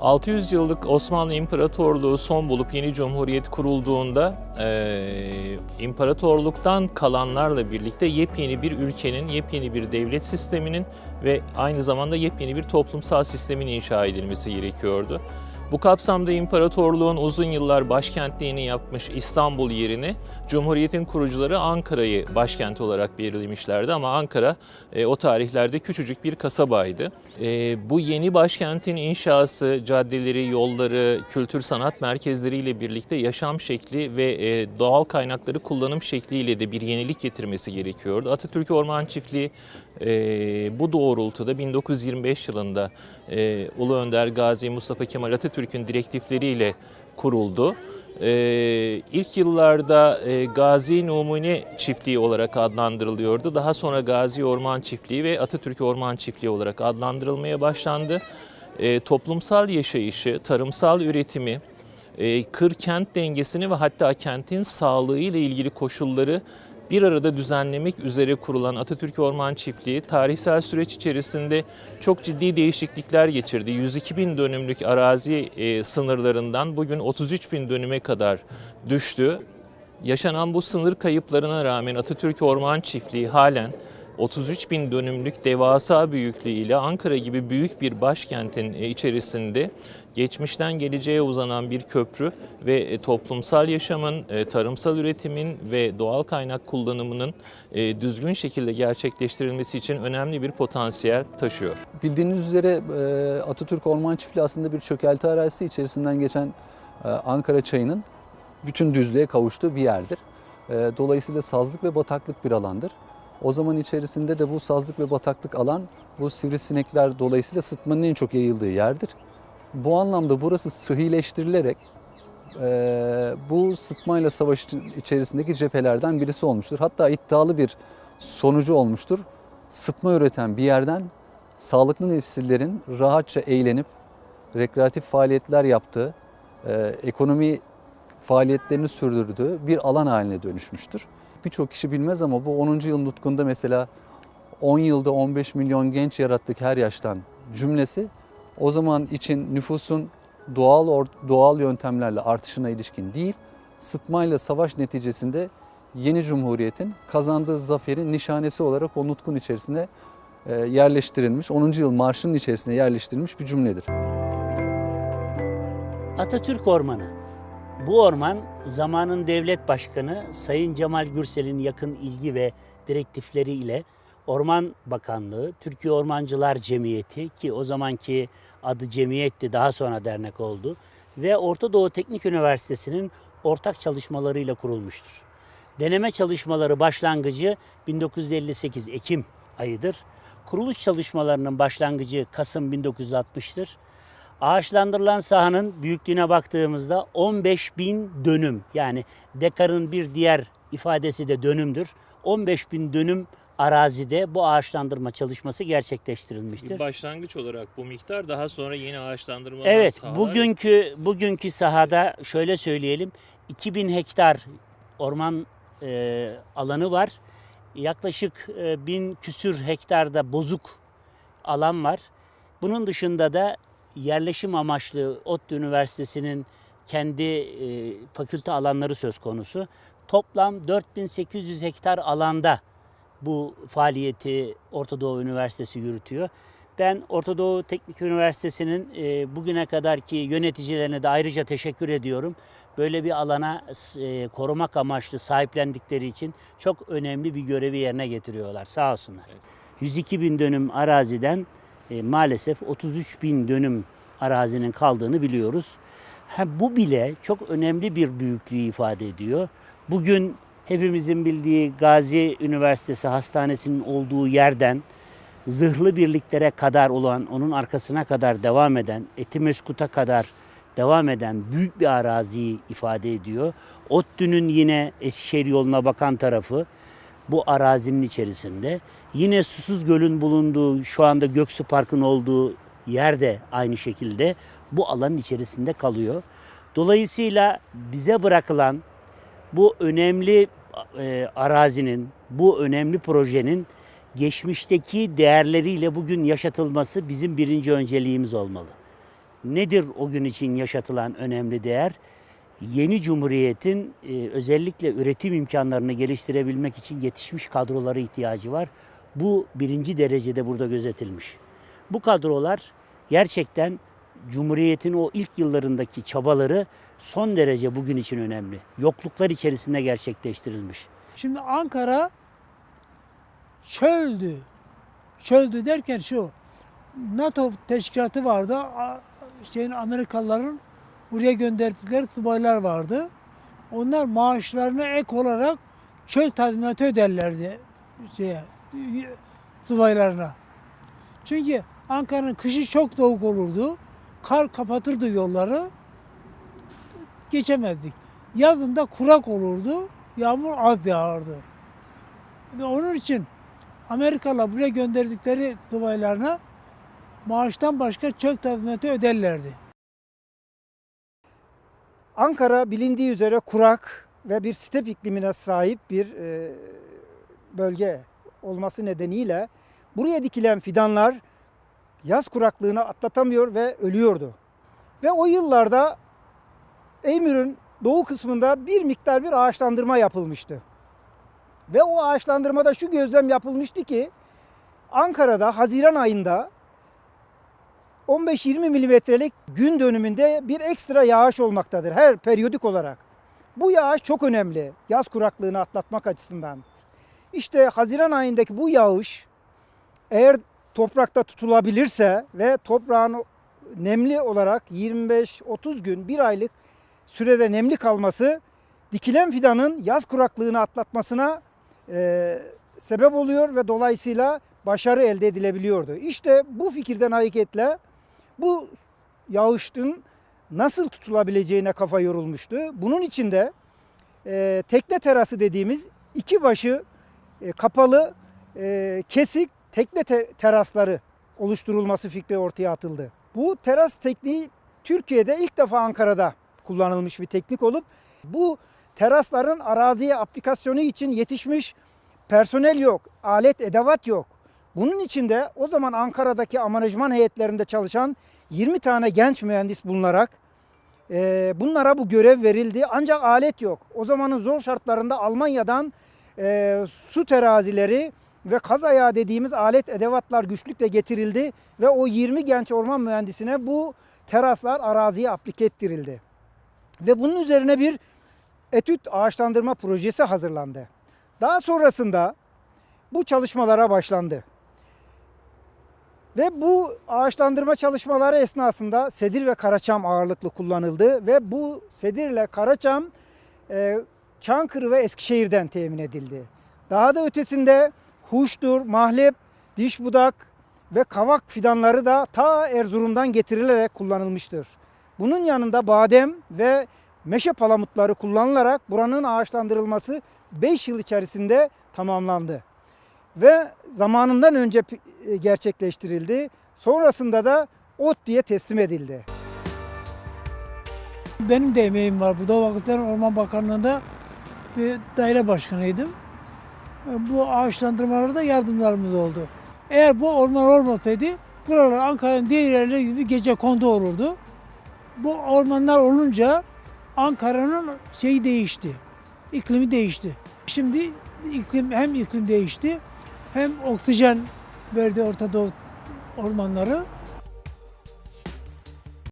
600 yıllık Osmanlı İmparatorluğu son bulup yeni cumhuriyet kurulduğunda eee, imparatorluktan kalanlarla birlikte yepyeni bir ülkenin, yepyeni bir devlet sisteminin ve aynı zamanda yepyeni bir toplumsal sistemin inşa edilmesi gerekiyordu. Bu kapsamda imparatorluğun uzun yıllar başkentliğini yapmış İstanbul yerine Cumhuriyet'in kurucuları Ankara'yı başkent olarak belirlemişlerdi ama Ankara e, o tarihlerde küçücük bir kasabaydı. E, bu yeni başkentin inşası, caddeleri, yolları, kültür sanat merkezleriyle birlikte yaşam şekli ve e, doğal kaynakları kullanım şekliyle de bir yenilik getirmesi gerekiyordu. Atatürk Orman Çiftliği e, bu doğrultuda 1925 yılında e, Ulu Önder Gazi Mustafa Kemal Atatürk'ün direktifleriyle kuruldu. E, ilk yıllarda e, Gazi Numune Çiftliği olarak adlandırılıyordu. Daha sonra Gazi Orman Çiftliği ve Atatürk Orman Çiftliği olarak adlandırılmaya başlandı. E, toplumsal yaşayışı, tarımsal üretimi, e, kır-kent dengesini ve hatta kentin sağlığı ile ilgili koşulları bir arada düzenlemek üzere kurulan Atatürk Orman Çiftliği tarihsel süreç içerisinde çok ciddi değişiklikler geçirdi. 102 bin dönümlük arazi e, sınırlarından bugün 33 bin dönüme kadar düştü. Yaşanan bu sınır kayıplarına rağmen Atatürk Orman Çiftliği halen 33 bin dönümlük devasa büyüklüğüyle Ankara gibi büyük bir başkentin e, içerisinde geçmişten geleceğe uzanan bir köprü ve e, toplumsal yaşamın, e, tarımsal üretimin ve doğal kaynak kullanımının düzgün şekilde gerçekleştirilmesi için önemli bir potansiyel taşıyor. Bildiğiniz üzere Atatürk Orman Çiftliği aslında bir çökelti arazisi içerisinden geçen Ankara çayının bütün düzlüğe kavuştuğu bir yerdir. Dolayısıyla sazlık ve bataklık bir alandır. O zaman içerisinde de bu sazlık ve bataklık alan bu sivrisinekler dolayısıyla sıtmanın en çok yayıldığı yerdir. Bu anlamda burası sıhhileştirilerek e, bu sıtmayla savaş içerisindeki cephelerden birisi olmuştur. Hatta iddialı bir sonucu olmuştur. Sıtma üreten bir yerden sağlıklı nefsillerin rahatça eğlenip rekreatif faaliyetler yaptığı, e, ekonomi faaliyetlerini sürdürdüğü bir alan haline dönüşmüştür. Birçok kişi bilmez ama bu 10. yıl nutkunda mesela 10 yılda 15 milyon genç yarattık her yaştan cümlesi o zaman için nüfusun doğal doğal yöntemlerle artışına ilişkin değil, sıtmayla savaş neticesinde yeni cumhuriyetin kazandığı zaferin nişanesi olarak o nutkun içerisine e, yerleştirilmiş, 10. yıl marşının içerisine yerleştirilmiş bir cümledir. Atatürk Ormanı. Bu orman zamanın devlet başkanı Sayın Cemal Gürsel'in yakın ilgi ve direktifleriyle Orman Bakanlığı, Türkiye Ormancılar Cemiyeti ki o zamanki adı cemiyetti daha sonra dernek oldu ve Orta Doğu Teknik Üniversitesi'nin ortak çalışmalarıyla kurulmuştur. Deneme çalışmaları başlangıcı 1958 Ekim ayıdır. Kuruluş çalışmalarının başlangıcı Kasım 1960'tır. Ağaçlandırılan sahanın büyüklüğüne baktığımızda 15 bin dönüm yani dekarın bir diğer ifadesi de dönümdür. 15 bin dönüm arazide bu ağaçlandırma çalışması gerçekleştirilmiştir. başlangıç olarak bu miktar daha sonra yeni ağaçlandırma Evet, bugünkü bugünkü sahada şöyle söyleyelim. 2000 hektar orman e, alanı var. Yaklaşık e, 1000 küsür hektarda bozuk alan var. Bunun dışında da yerleşim amaçlı ODTÜ Üniversitesi'nin kendi e, fakülte alanları söz konusu. Toplam 4800 hektar alanda bu faaliyeti Orta Doğu Üniversitesi yürütüyor. Ben Orta Doğu Teknik Üniversitesi'nin e, bugüne kadarki yöneticilerine de ayrıca teşekkür ediyorum. Böyle bir alana e, korumak amaçlı sahiplendikleri için çok önemli bir görevi yerine getiriyorlar. Sağ olsunlar. 102 bin dönüm araziden e, maalesef 33 bin dönüm arazinin kaldığını biliyoruz. Ha, bu bile çok önemli bir büyüklüğü ifade ediyor. Bugün hepimizin bildiği Gazi Üniversitesi Hastanesi'nin olduğu yerden zırhlı birliklere kadar olan, onun arkasına kadar devam eden, Etimeskut'a kadar devam eden büyük bir araziyi ifade ediyor. ODTÜ'nün yine Eskişehir yoluna bakan tarafı bu arazinin içerisinde. Yine Susuz Göl'ün bulunduğu, şu anda Göksu Park'ın olduğu yer de aynı şekilde bu alanın içerisinde kalıyor. Dolayısıyla bize bırakılan bu önemli e, arazinin, bu önemli projenin geçmişteki değerleriyle bugün yaşatılması bizim birinci önceliğimiz olmalı. Nedir o gün için yaşatılan önemli değer? Yeni cumhuriyetin e, özellikle üretim imkanlarını geliştirebilmek için yetişmiş kadrolara ihtiyacı var. Bu birinci derecede burada gözetilmiş. Bu kadrolar gerçekten Cumhuriyet'in o ilk yıllarındaki çabaları son derece bugün için önemli. Yokluklar içerisinde gerçekleştirilmiş. Şimdi Ankara çöldü. Çöldü derken şu. NATO teşkilatı vardı. Şeyin Amerikalıların buraya gönderdikleri subaylar vardı. Onlar maaşlarına ek olarak çöl tazminatı öderlerdi şeye, subaylarına. Çünkü Ankara'nın kışı çok soğuk olurdu. Kar kapatırdı yolları. Geçemezdik. Yazında kurak olurdu. Yağmur az yağardı. Ve onun için Amerikalılar buraya gönderdikleri subaylarına maaştan başka çöl tazminatı öderlerdi. Ankara bilindiği üzere kurak ve bir step iklimine sahip bir e, bölge olması nedeniyle buraya dikilen fidanlar yaz kuraklığını atlatamıyor ve ölüyordu. Ve o yıllarda Eymür'ün doğu kısmında bir miktar bir ağaçlandırma yapılmıştı. Ve o ağaçlandırmada şu gözlem yapılmıştı ki Ankara'da Haziran ayında 15-20 milimetrelik gün dönümünde bir ekstra yağış olmaktadır her periyodik olarak. Bu yağış çok önemli yaz kuraklığını atlatmak açısından. İşte Haziran ayındaki bu yağış eğer toprakta tutulabilirse ve toprağın nemli olarak 25-30 gün bir aylık sürede nemli kalması dikilen fidanın yaz kuraklığını atlatmasına e, sebep oluyor ve dolayısıyla başarı elde edilebiliyordu. İşte bu fikirden hareketle bu yağışın nasıl tutulabileceğine kafa yorulmuştu. Bunun için de e, tekne terası dediğimiz iki başı e, kapalı e, kesik tekne te- terasları oluşturulması fikri ortaya atıldı. Bu teras tekniği Türkiye'de ilk defa Ankara'da kullanılmış bir teknik olup bu terasların araziye aplikasyonu için yetişmiş personel yok, alet edevat yok. Bunun için de o zaman Ankara'daki amanajman heyetlerinde çalışan 20 tane genç mühendis bulunarak e, bunlara bu görev verildi. Ancak alet yok. O zamanın zor şartlarında Almanya'dan e, su terazileri ve kaz ayağı dediğimiz alet edevatlar güçlükle getirildi ve o 20 genç orman mühendisine bu teraslar araziye aplike ettirildi. Ve bunun üzerine bir etüt ağaçlandırma projesi hazırlandı. Daha sonrasında bu çalışmalara başlandı. Ve bu ağaçlandırma çalışmaları esnasında sedir ve karaçam ağırlıklı kullanıldı ve bu sedirle karaçam e, Çankırı ve Eskişehir'den temin edildi. Daha da ötesinde huştur, mahlep, diş budak ve kavak fidanları da ta Erzurum'dan getirilerek kullanılmıştır. Bunun yanında badem ve meşe palamutları kullanılarak buranın ağaçlandırılması 5 yıl içerisinde tamamlandı ve zamanından önce e, gerçekleştirildi. Sonrasında da ot diye teslim edildi. Benim de emeğim var. Bu da vakitler Orman Bakanlığı'nda bir daire başkanıydım. Bu ağaçlandırmalarda yardımlarımız oldu. Eğer bu orman olmasaydı buralar Ankara'nın diğer yerleri gibi gece kondu olurdu. Bu ormanlar olunca Ankara'nın şeyi değişti. İklimi değişti. Şimdi iklim hem iklim değişti hem oksijen verdi Orta Doğu ormanları